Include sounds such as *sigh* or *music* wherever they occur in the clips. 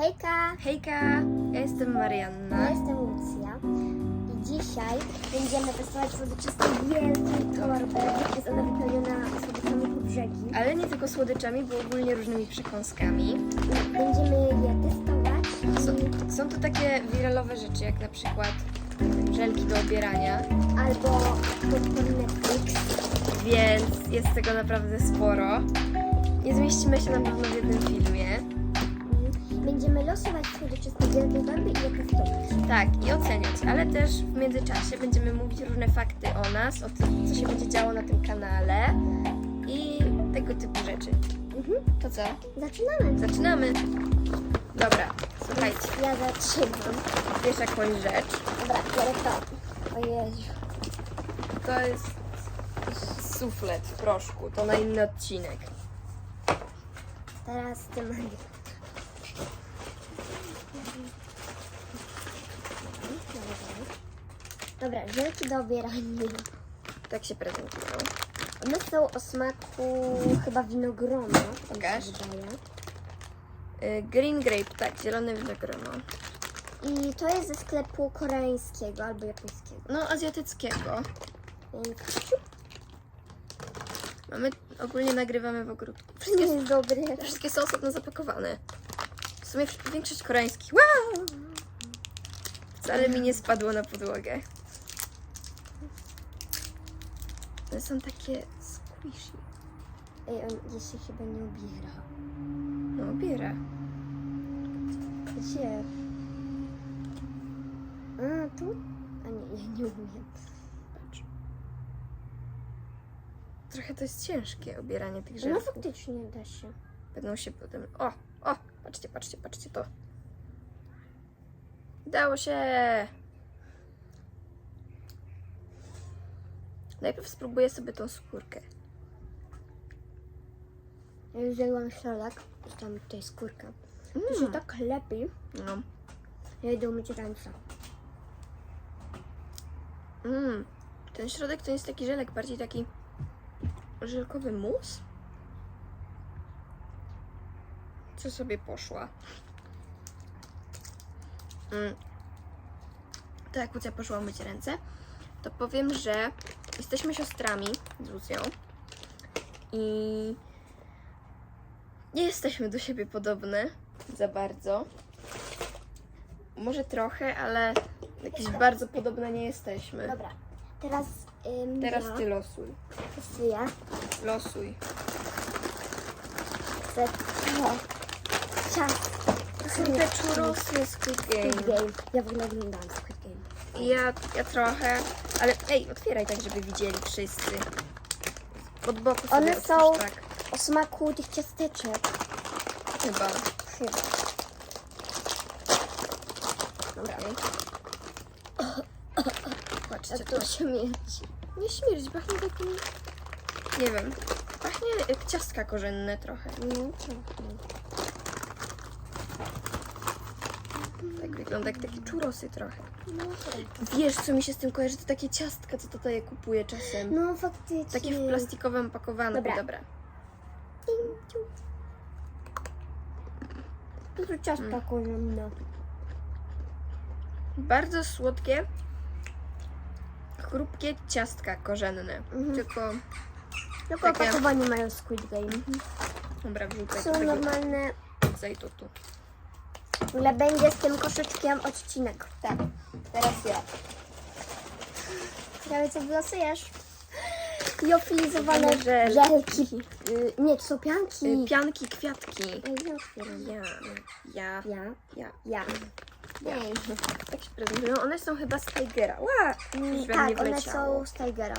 Hejka, Hejka, ja jestem Marianna. ja jestem Lucja i dzisiaj będziemy testować tej wielkiej torby. Jest ona wypełniona słodyczami po brzegi. Ale nie tylko słodyczami, bo ogólnie różnymi przekąskami. Będziemy je testować. Są, są to takie wiralowe rzeczy, jak na przykład żelki do obierania, Albo popcorn Netflix. więc jest tego naprawdę sporo. Nie zmieścimy się na pewno w jednym filmie. Będziemy losować słodycze z tej torby i je testować. Tak, i oceniać, ale też w międzyczasie będziemy mówić różne fakty o nas, o tym, co się będzie działo na tym kanale i tego typu rzeczy. Mhm. To co? Zaczynamy. Zaczynamy! Dobra, słuchajcie, Ja zaczynam. wiesz jakąś rzecz. Dobra, biorę to. O Jezu. To jest suflet w proszku, to na inny odcinek. Teraz ty Maria. Dobra, żelki do obierania. Tak się prezentują. One są o smaku chyba winogrona. tak Pokaż. Y, Green grape, tak, zielone winogrono. I to jest ze sklepu koreańskiego albo japońskiego. No, azjatyckiego. Mamy, ogólnie nagrywamy w ogródku. Wszystkie, jest dobry. wszystkie są osobno zapakowane. W sumie większość koreańskich. Wow! Wcale mi nie spadło na podłogę. One są takie squishy. Ej, on jeszcze chyba nie ubiera. No, biera. Gdzie? A, tu? A nie, ja nie umiem. Patrz. Trochę to jest ciężkie obieranie tych No żelków. faktycznie da się. Będą się potem. O, o, patrzcie, patrzcie, patrzcie to. Udało się! Najpierw spróbuję sobie tą skórkę. Ja już zjadłam szalak. Tam tutaj skórka. To się Mm. tak lepi. No. Ja idę umyć ręce. Mm. Ten środek to jest taki żelek, bardziej taki żelkowy mus. Co sobie poszła? Mm. To jak Lucja poszła umyć ręce, to powiem, że jesteśmy siostrami z Lucją i nie jesteśmy do siebie podobne za bardzo. Może trochę, ale jakieś bardzo podobne nie jesteśmy. Dobra, teraz ym, Teraz ja ty losuj. testuję. Losuj. Chcę to. Czas. To są te churrosy Squid Squid Game. Game. Ja w ogóle oglądałam Squid Game. Ja, ja trochę, ale ej, otwieraj tak, żeby widzieli wszyscy. Od boku sobie One otwórz są- tak, O smaku tych ciasteczek. chyba. Chyba. Dobra. Patrzcie, Jak to to śmierci. nie śmierdzi, pachnie takim, nie wiem, pachnie jak ciastka korzenne trochę. No, trochę. Tak wygląda jak takie churrosy trochę. No, trochę. Wiesz, co mi się z tym kojarzy? To takie ciastka, co tata je kupuje czasem. no faktycznie. Takie w plastikowym opakowaniu. Dobra. Dobra. To są ciastka Mm. Bardzo słodkie, chrupkie ciastka korzenne. Mhm. Tylko, Tylko Takie- opakowanie mają Squid Game. dobra, wrzucaj Są normalne. zajtutu. W ogóle będzie z tym koszyczkiem odcinek. Tak, teraz ja. Ciekawe co wylosujesz. Liofilizowane Mamy żelki. Y, nie, to są pianki. Y, Pianki, kwiatki. Ej, ja otwieram. Ja, ja, Ja, ja. ja. Ej. Tak się prezentują. One są chyba z Tigera. Ła! Mm, Już we mnie tak, one wleciało. są z Tigera.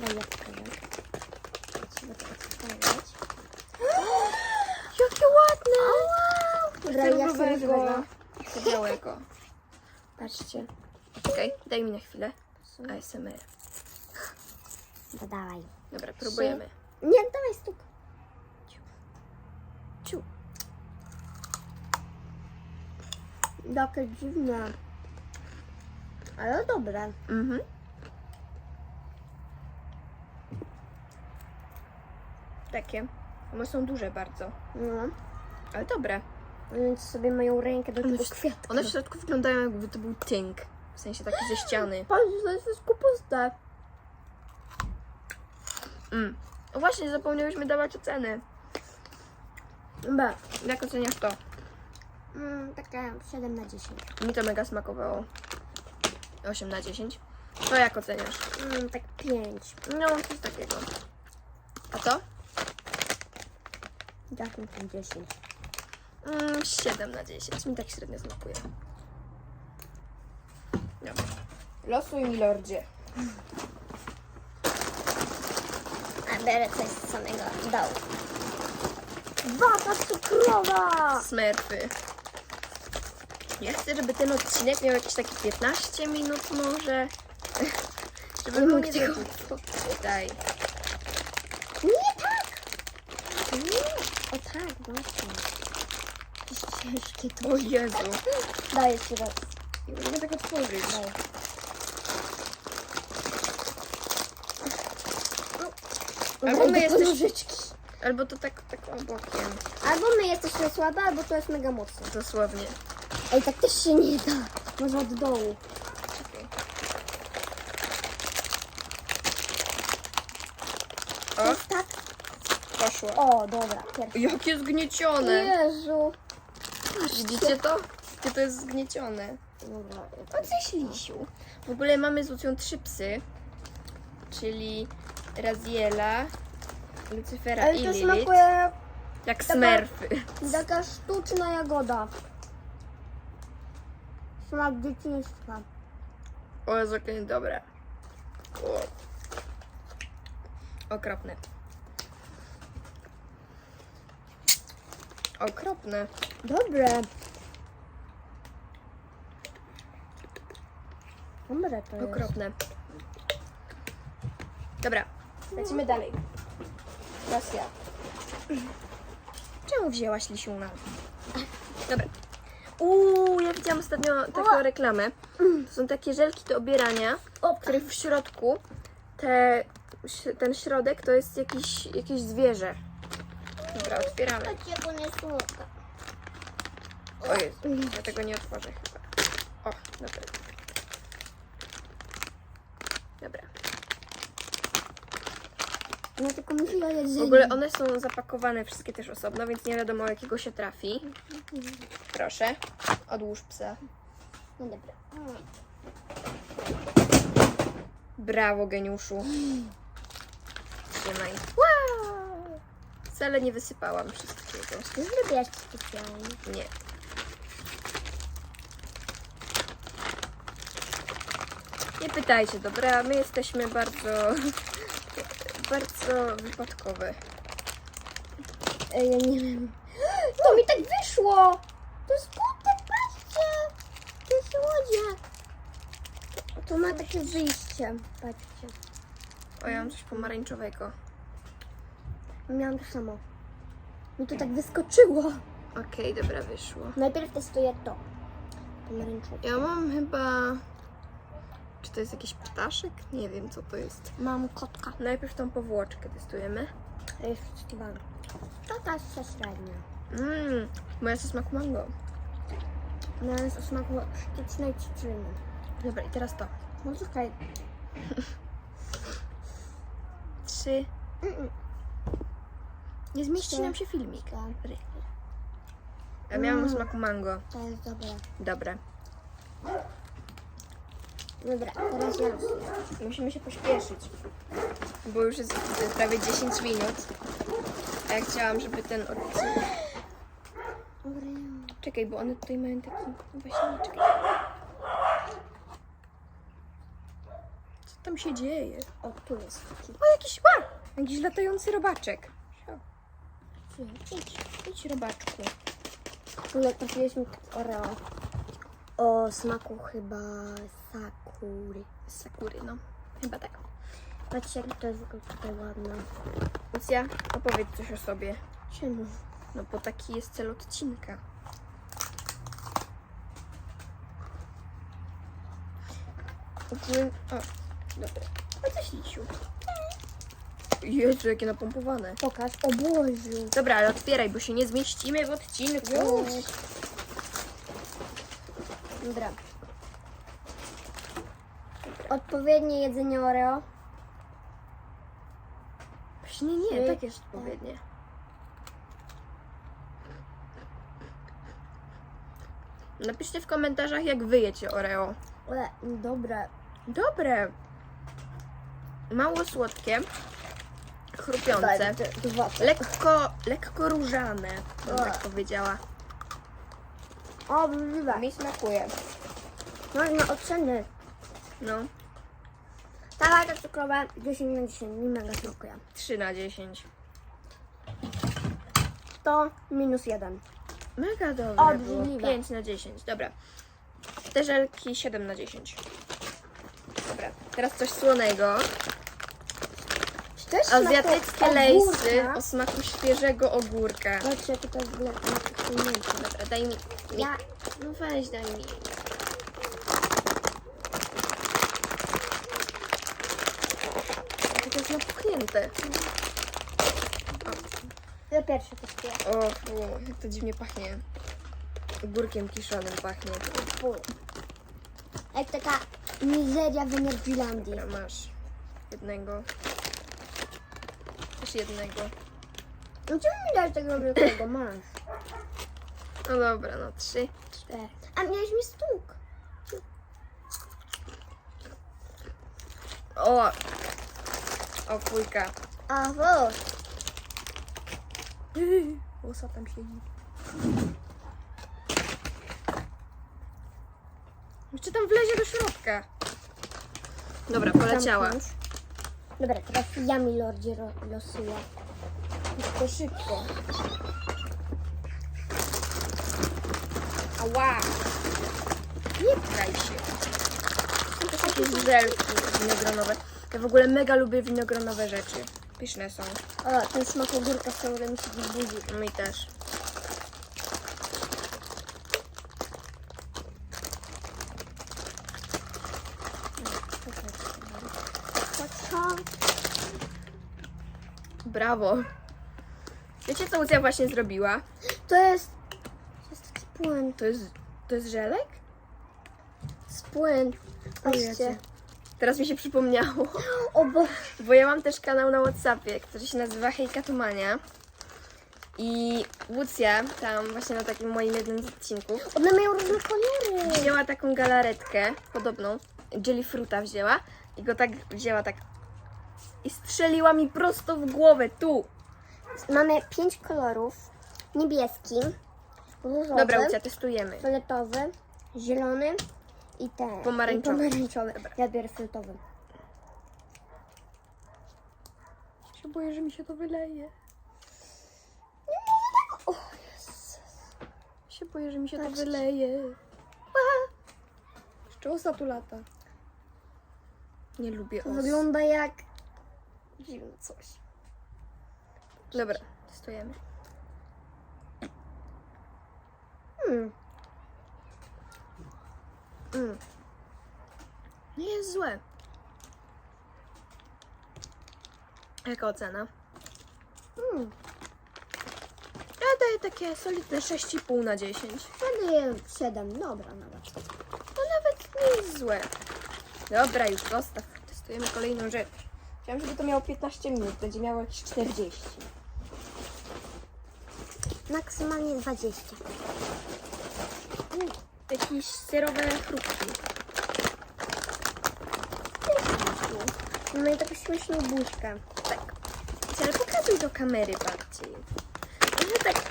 Daj ja pokażę. Trzeba to otworzyć. Jakie ładne! Dobra, ja różowego. Chcę białego. Patrzcie. Okej, daj mi na chwilę. ASMR. No dawaj. Dobra, próbujemy. Nie, dawaj stuk. Ciu. Takie dziwne. Ale dobre. Mhm. Takie. One są duże bardzo. No. Ale dobre. Więc sobie mają rękę do tego kwiatka. One w środku wyglądają jakby to był tynk. W sensie taki ze ściany. Patrz, to jest wszystko puste. Mm. Właśnie, zapomniałyśmy dawać oceny. B. Jak oceniasz to? Mm, taka 7 na 10. Mi to mega smakowało. 8 na 10. To jak oceniasz? Mm, tak 5. No, coś takiego. A to? Tak, na 10. Mm, 7 na 10. Mi tak średnio smakuje. Dobra. Losuj mi, lordzie. A biorę coś z samego dołu. Wata cukrowa! Smurfy. Ja chcę, żeby ten odcinek miał jakieś takie 15 minut może. *laughs* Żeby był nie. Daj. Nie tak! Nie. O tak, właśnie. Ciężkie to. O Jezu. Daj jeszcze raz. Nie mogę tego otworzyć. Daj. Albo my jesteś- nożyczki. Albo to tak, tak obokiem. Albo my jesteśmy słabe, albo to jest mega mocne. Dosłownie. Ej, tak też się nie da. Może od dołu. Czekaj. To O, tak? poszło. O, dobra. Pierwszy. Jakie zgniecione. Jezu. Widzicie to? Jakie to jest zgniecione. Dobra. Coś lisiu. W ogóle mamy z Lucją trzy psy. Czyli Raziela, Lucyfera Ale i to Lilith. smakuje Jak taka- smerfy. taka sztuczna jagoda. Smak dzieciństwa. O, jest okej, dobre. O. Okropne. Okropne. Dobre. Dobre to jest. Okropne. Dobra, lecimy dalej. Teraz ja. Czemu wzięłaś lisiuna? Dobra. Uuu, ja widziałam ostatnio taką reklamę. To są takie żelki do obierania, w których w środku te, ten środek to jest jakiś, jakieś zwierzę. Dobra, otwieramy. Nie słodka. O Jezu, ja tego nie otworzę chyba. O, dobra. Dobra. Ja tylko jedzeniu. W ogóle one są zapakowane wszystkie też osobno, więc nie wiadomo jakiego się trafi. Proszę, odłóż psa. No dobra. Brawo, geniuszu. Trzymaj. Wow! Wcale nie wysypałam wszystkiego. Nie zrobiłaś specjalnie. Nie. Nie pytajcie, dobra? My jesteśmy bardzo, *laughs* bardzo wypadkowe. Ej, ja nie wiem. *gasps* To mi tak wyszło! To jest kotek, patrzcie! To jest słodziak. To ma takie wyjście. Patrzcie. O, ja mam coś pomarańczowego. Miałam to samo. Mi to tak wyskoczyło. Okej, dobra, wyszło. Najpierw testuję to. Pomarańczowe. Ja mam chyba... Czy to jest jakiś ptaszek? Nie wiem, co to jest. Mam kotka. Najpierw tą powłoczkę testujemy. To jest chyba. To ta jest średnia. Mmm, moja jest o smaku mango. Ona jest o smaku sztucznej cytryny. Dobra, i teraz to. No czekaj. *laughs* Trzy. Mm-mm. Nie zmieści nam się filmik. Ja miałam o Mm. smaku mango. To jest dobre. Dobra. Dobra, teraz ja. Musimy się pośpieszyć. Bo już jest prawie 10 minut. A ja chciałam, żeby ten odcinek... Dobra. Czekaj, bo one tutaj mają taki... no Właśnie, nie, czekaj. Co tam się dzieje? O, tu jest taki. O, jakiś... Ła! Jakiś latający robaczek. Idź, idź robaczku. Tu trafiliśmy tak Oreo. O smaku chyba sakury. Sakury, no. Chyba tak. Patrzcie, jak to jest tutaj ładne. Więc ja opowiedz coś o sobie. Czemu? No bo taki jest cel odcinka. O, dobra. O, coś lisiu. Jezu, jakie napompowane. Pokaż. O Boziu. Dobra, ale otwieraj, bo się nie zmieścimy w odcinku. Już. Dobra. Odpowiednie jedzenie Oreo. Właśnie nie, nie, Trzy, tak jest odpowiednie. Napiszcie w komentarzach, jak wy jecie Oreo. E, dobre. Dobre. Mało słodkie. Chrupiące. Daj, d- Dwa. Lekko, lekko różane, bym tak powiedziała. O, obrzydliwe. Mi smakuje. Można oceny. No, Tabaka cukrowa 10 na 10. Mi mega smakuje. 3 na 10. To minus 1. Mega dobre było. Obrzydliwe. 5 na 10. Dobra. Te żelki 7 na 10. Dobra, teraz coś słonego. Azjatyckie lejsy o smaku świeżego ogórka. Patrzcie, jakie to jest. Dobra, daj mi. Ja, No weź, daj mi. Jakie to jest napuchnięte. ja pierwsze testuję. O, fu, jak to dziwnie pachnie. Ogórkiem kiszonym pachnie. Fu. Jak taka mizeria w Energylandii. Dobra, masz jednego. Jednego. No czemu mi dać tego wielkiego? Masz. No dobra, no trzy. Cztery. A miałeś mi stuk. O! O, fujka. A, wo. Łosa tam siedzi. Jeszcze tam wlezie do środka. Dobra, poleciała. Zamknąć. Dobra, teraz ja mi lordzie ro- losuję. Szybko, szybko. Ała! Nie pchaj się. Są też jakieś żelki winogronowe. Ja w ogóle mega lubię winogronowe rzeczy. Pyszne są. O, ten smak ogórka ciągle mi się budzi. Mi też. To co? Brawo. Wiecie co Lucja właśnie zrobiła? To jest... To jest taki płyn. To jest, to jest żelek? Spłyn. Patrzcie. Jezu. Teraz mi się przypomniało. O bo... Bo ja mam też kanał na Whatsappie, który się nazywa Hejka Tumania. I Lucja tam właśnie na takim moim jednym z odcinków One mają różne kolory. wzięła taką galaretkę podobną, jellyfruta wzięła i go tak wzięła tak i strzeliła mi prosto w głowę, tu. Mamy pięć kolorów. Niebieski, różowy, Dobra, Lucja, testujemy. fioletowy, zielony i ten. Pomarańczowy. I pomarańczowy. Ja biorę fioletowy. się boję, że mi się to wyleje. O, się boję, że mi się to Patrzcie. wyleje. Jeszcze osa tu lata. Nie lubię os. wygląda jak... Dziwne coś. Dobra, testujemy. Hmm. Mm. Nie jest złe. Jaka ocena? Hmm. Ja daję takie solidne 6,5 na 10. Ja daję siedem. Dobra, nawet. To nawet nie jest złe. Dobra, już zostaw. Testujemy kolejną rzecz. Chciałam, żeby to miało 15 minut, będzie miało jakieś 40. Maksymalnie 20. Mm, Jakieś serowe chrupki. Mają taką śmieszną buźkę. Tak. Ale pokazuj do kamery bardziej. Może tak.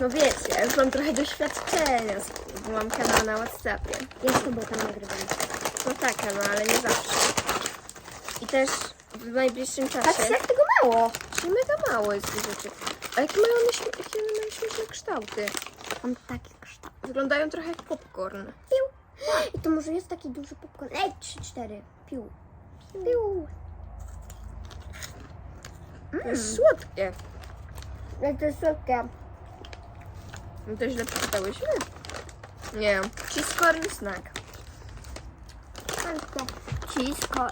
No wiecie, ja już mam trochę doświadczenia, z- bo mam kanał na Whatsappie. Ja z tobą tam nagrywam. No tak, no ale nie zawsze. I też w najbliższym czasie. Patrzcie, jak tego mało. Czyli mega mało jest tych rzeczy. A jakie mają one, śmie- jakie mają śmieszne kształty? Mam taki kształt. Wyglądają trochę jak popcorn. Piu. I to może jest taki duży popcorn. Ej, 3-4. Piu. Piu. To jest słodkie. Jak to jest słodkie. No to źle przeczytałyśmy? Nie. Cheese corn snack. Słodkie. Cisko.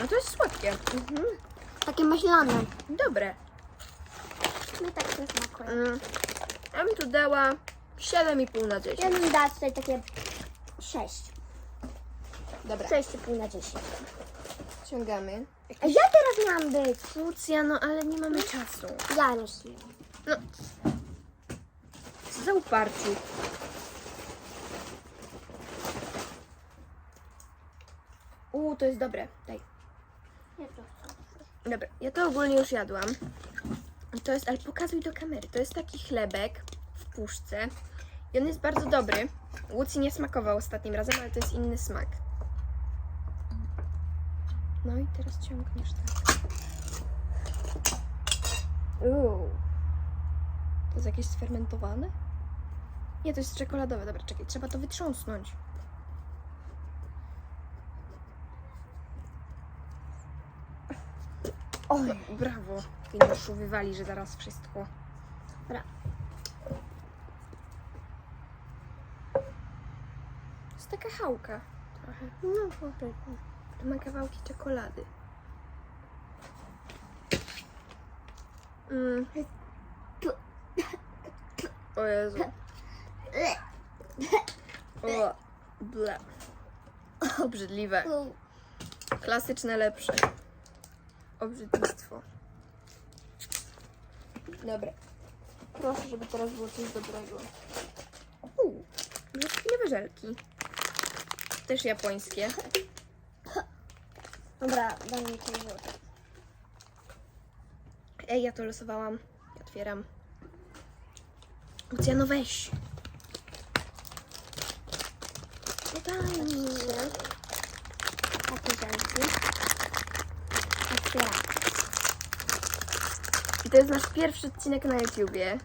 No to jest słodkie. mhm. Takie maślane. Dobre. Mi tak nie smakuje. Mm. Ja bym tu dała 7,5 na 10. Ja bym dała tutaj takie 6. Dobra, 6,5 na 10. ciągamy. A ja teraz miałam być. Lucja, no ale nie mamy czasu. Ja losuję. No. Co za uparciu. Uuu, to jest dobre. Daj. Ja to chcę. Dobra, ja to ogólnie już jadłam. To jest, ale pokazuj do kamery. To jest taki chlebek w puszce. I on jest bardzo dobry. Łucji nie smakował ostatnim razem, ale to jest inny smak. No i teraz ciągniesz tak. Uuu. To jest jakieś sfermentowane? Nie, to jest czekoladowe. Dobra, czekaj, trzeba to wytrząsnąć. Oj, Brawo. Geniuszu wywali, że zaraz wszystko. Dobra. To jest taka chałka trochę. no powiedz. Tu ma kawałki czekolady. Mm. O Jezu. O, ble. Obrzydliwe. Klasyczne lepsze. Obrzydlistwo. Dobra. Proszę, żeby teraz było coś dobrego. Uuu, brzoskwiniowe żelki. Też japońskie. Dobra, daj mi to żółte. Ej, ja to losowałam. Otwieram. Luciano, weź. No daj mi. Takie żelki. Otwieram. I to jest nasz pierwszy odcinek na YouTubie.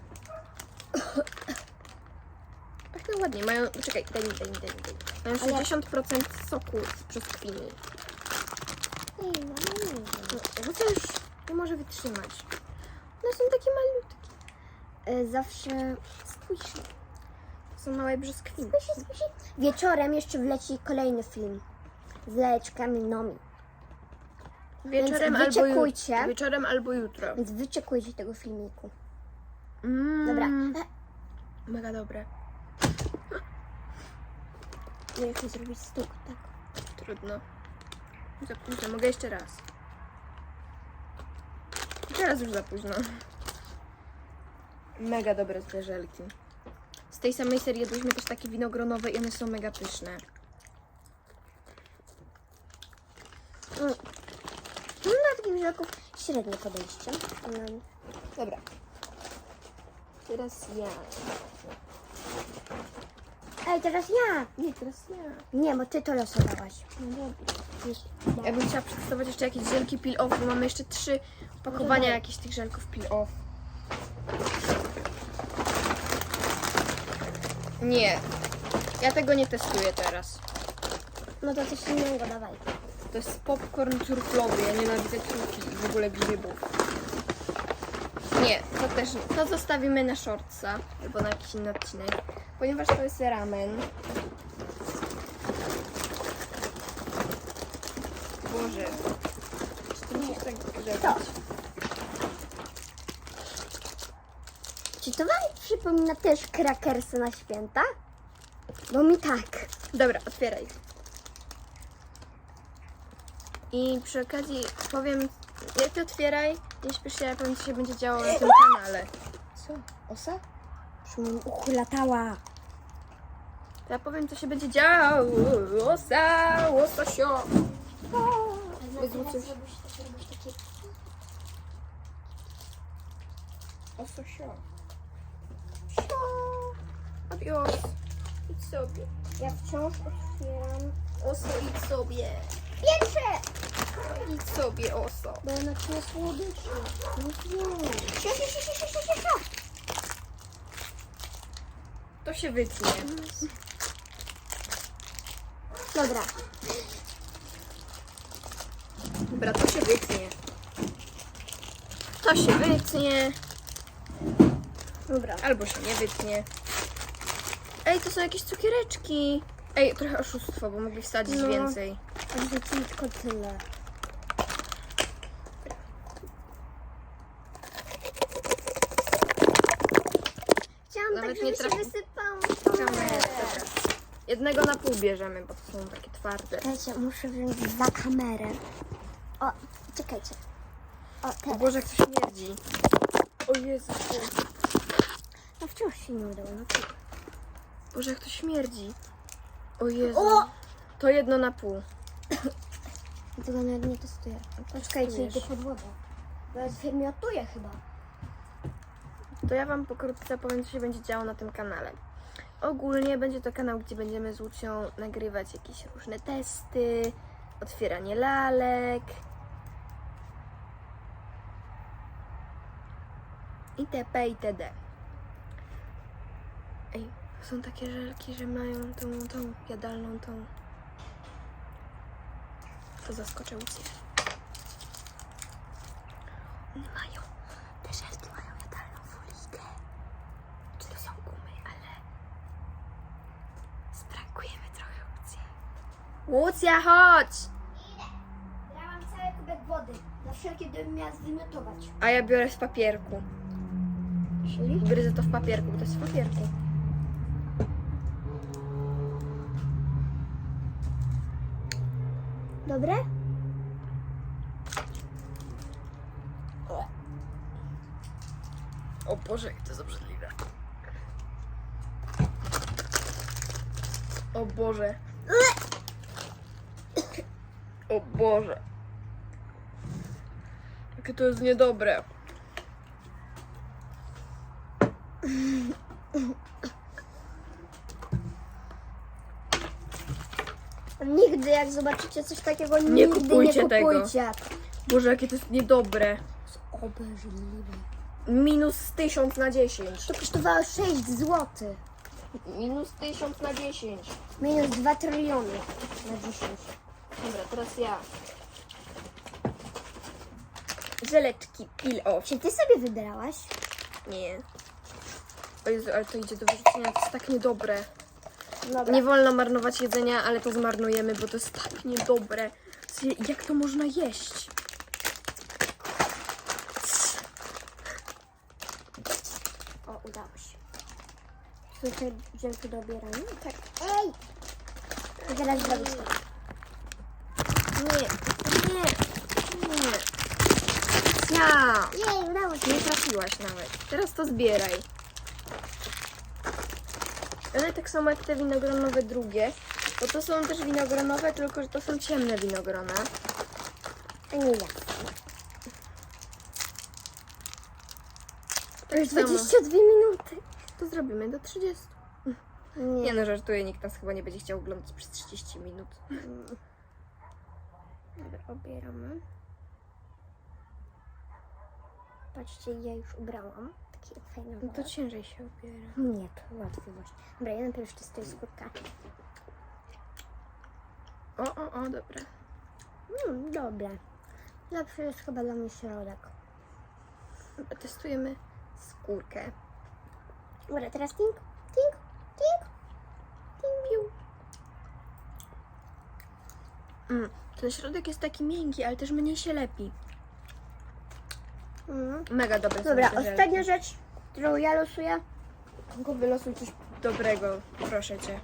Pachną *coughs* ładnie. Mają... Czekaj, daj mi, daj mi, daj mi. Daj mi. Mają Ale- 60% soku z brzoskwini. Ej, no, no, no. No, Lucia już nie może wytrzymać. One są takie malutkie. E, Zawsze spójrz. To są małe spójrz. Wieczorem jeszcze wleci kolejny film z leczkami Nomi. Wieczorem Więc albo, wyczekujcie. ju- wieczorem albo jutro. Więc wyczekujcie tego filmiku. Mm. Dobra. Mega dobre. Nie chcę zrobić stuk, tak. Trudno. Za późno, mogę jeszcze raz. Teraz już za późno. Mega dobre te żelki. Z tej samej serii jadłyśmy też takie winogronowe i one są mega pyszne. Mm. Żelków średnie podejście. Dobra. Teraz ja. Ej, teraz ja! Nie, teraz ja. Nie, bo ty to losowałaś. No dobra. Ja bym chciała przedstawić jeszcze jakieś żelki peel off, bo mamy jeszcze trzy opakowania jakichś tych żelków peel off. Nie. Ja tego nie testuję teraz. No to coś innego, dawaj. To jest popcorn truflowy. Ja nienawidzę trufli i w ogóle grzybów. Nie, to też nie. To zostawimy na shortsa albo na jakiś inny odcinek, ponieważ to jest ramen. Boże. Czy grzebić? To. Czy to wam przypomina też krakersy na święta? Bo mi tak. Dobra, otwieraj. I przy okazji powiem, jak ty otwieraj, nie śpiesz się, ja powiem, co się będzie działo na tym kanale. Co? Osa? Już mi uchu latała. To ja powiem, co się będzie działo. Osa, łososio. Coś- Ososio. Sio. Adios. Idź sobie. Ja wciąż otwieram. Oso, idź sobie. Pierwsze! Idź sobie, oso. Bo ona. No. Sio, sio, sio, sio, sio, sio, sio. To się wytnie. Dobra. Dobra, to się wytnie. To się wytnie. Dobra. Albo się nie wytnie. Ej, to są jakieś cukiereczki. Ej, trochę oszustwo, bo mogli wsadzić No. więcej. Wrzucili tylko tyle. Chciałam Nawet nie trafi- wysypało. Kamerę. Dobra. Jednego na pół bierzemy, bo to są takie twarde. Czekajcie, muszę wziąć za kamerę. O, czekajcie. O, O teraz. Boże, jak to śmierdzi. O Jezu. No wciąż się nie udało. No. to- Boże, jak to śmierdzi. O Jezu. O! To jedno na pół. Tego nawet nie testuję. Poczekajcie, idę pod wodę. Bo ja zwymiotuję chyba. To ja Wam pokrótce powiem, co się będzie działo na tym kanale. Ogólnie będzie to kanał, gdzie będziemy z Łucją nagrywać jakieś różne testy, otwieranie lalek itp. itd. Ej, są takie żelki, że mają tą, tą jadalną tą... To zaskoczę Łucję. Mają, te żelki mają jadalną folijkę. Czy to są gumy, ale sprankujemy trochę Łucję. Łucja, chodź! Brałam cały kubek wody. Na wszelkie gdybym miała zwymiotować. A ja biorę z papierku. Czyli? Gryzę to w papierku, to jest w papierku. Dobre? O Boże, jak to jest obrzydliwe. O Boże. O Boże. Jakie to jest niedobre. Nigdy jak zobaczycie coś takiego, Nie nigdy kupujcie nie tego. kupujcie. Boże, jakie to jest niedobre. Obrzydliwe. Minus 1000 na 10. To kosztowało 6 zł. Minus 1000 na 10. Minus 2 tryliony na 10. Dobra, teraz ja. Żeleczki peel off. Czy ty sobie wybrałaś? Nie. O Jezu, ale to idzie do wyrzucenia, to jest tak niedobre. Dobra. Nie wolno marnować jedzenia, ale to zmarnujemy, bo to jest tak niedobre. W sensie, Jak to można jeść? O, udało się. Słuchaj, drzemki do obierania? Tak. Ej! I teraz zrobisz to. Nie, nie, nie. Ja! Jej, udało się. Nie trafiłaś nawet. Teraz to zbieraj. Ale tak samo jak te winogronowe drugie, bo to są też winogronowe, tylko że to są ciemne winogrona. A nie ja. Tak Już samo. 22 minuty. To zrobimy do 30. Nie. Nie no, żartuję, nikt nas chyba nie będzie chciał oglądać przez 30 minut. Dobra, obieramy. Patrzcie, ja już ubrałam. Takie fajne No to ciężej się obiera. Nie, to łatwiej właśnie. Dobra, ja najpierw testuję skórkę. O, o, o, dobra. Mm, dobra. Lepszy jest chyba dla mnie środek. Dobra, Testujemy skórkę. Dobra, teraz tink, tink, tink. Piu. Mm, ten środek jest taki miękki, ale też mniej się lepi. Mm. Mega dobre są Dobra, te żelki. ostatnia rzecz, którą ja losuję. Tylko wylosuj coś dobrego, proszę cię.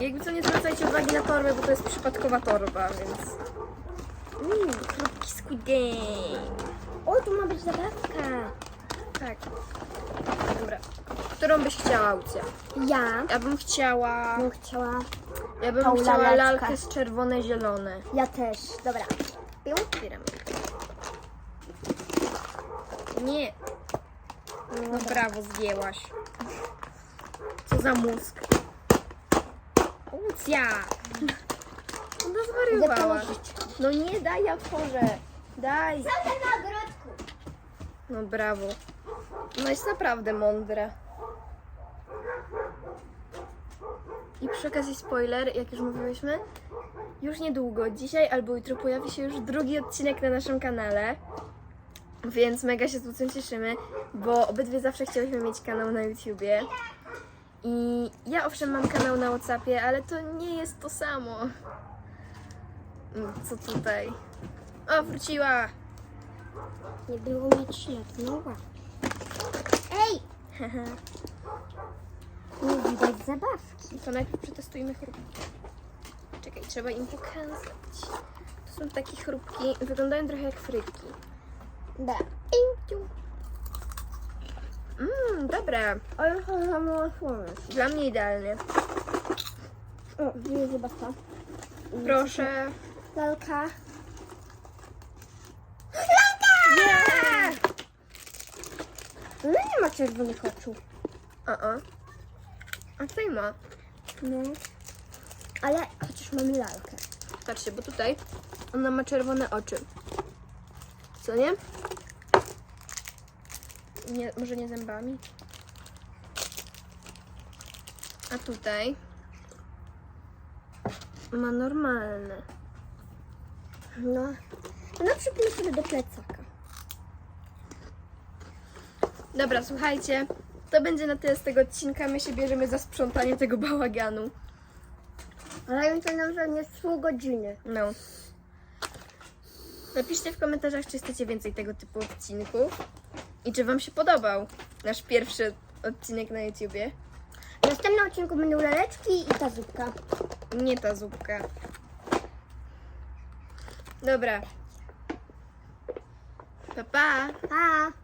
Jakby co nie zwracajcie uwagi na torbę, bo to jest przypadkowa torba, więc... Mmm, krótki Squid Game. O, tu ma być zabawka. Tak. Którą byś chciała, Lucja? Ja Ja bym chciała... bym chciała, Ja bym Tą chciała laleczkę. lalkę z czerwone-zielone. ja też. Dobra. Pił? Otwieramy. Nie. No brawo, zdjęłaś. Co za mózg. Lucja! No Idę zwariowałaś. położyć. No nie, daj, ja otworzę. Daj. Co ty na ogródku? No brawo. No jest naprawdę mądre. I przy okazji spoiler, jak już mówiłyśmy, już niedługo, dzisiaj albo jutro pojawi się już drugi odcinek na naszym kanale. Więc mega się z tym cieszymy, bo obydwie zawsze chciałyśmy mieć kanał na YouTubie. I ja owszem mam kanał na Whatsappie, ale to nie jest to samo. Mm, Co tutaj? O, wróciła! Nie było trzy lat, no. Ej! *laughs* Nie widać zabawki. To najpierw przetestujmy chrupki. Czekaj, trzeba im pokazać. To są takie chrupki, wyglądają trochę jak frytki. Da. Mmm, dobre. Ale to za mało. Dla mnie idealnie. O, jest zabawka. Proszę. Lalka. Yeah! No nie ma czerwonych oczu. A, a. Tutaj ma. No. Ale chociaż mamy lalkę. Patrzcie, bo tutaj ona ma czerwone oczy. Co nie? nie może nie zębami? A tutaj ma normalne. No. No przypnę sobie do plecaka. Dobra, słuchajcie. To będzie na tyle z tego odcinka. My się bierzemy za sprzątanie tego bałaganu. Ale ja to nam zajmie pół godziny. No. Napiszcie w komentarzach, czy chcecie więcej tego typu odcinków. I czy Wam się podobał nasz pierwszy odcinek na YouTubie. W następnym odcinku będą laleczki i ta zupka. Nie ta zupka. Dobra. Pa, pa. Pa!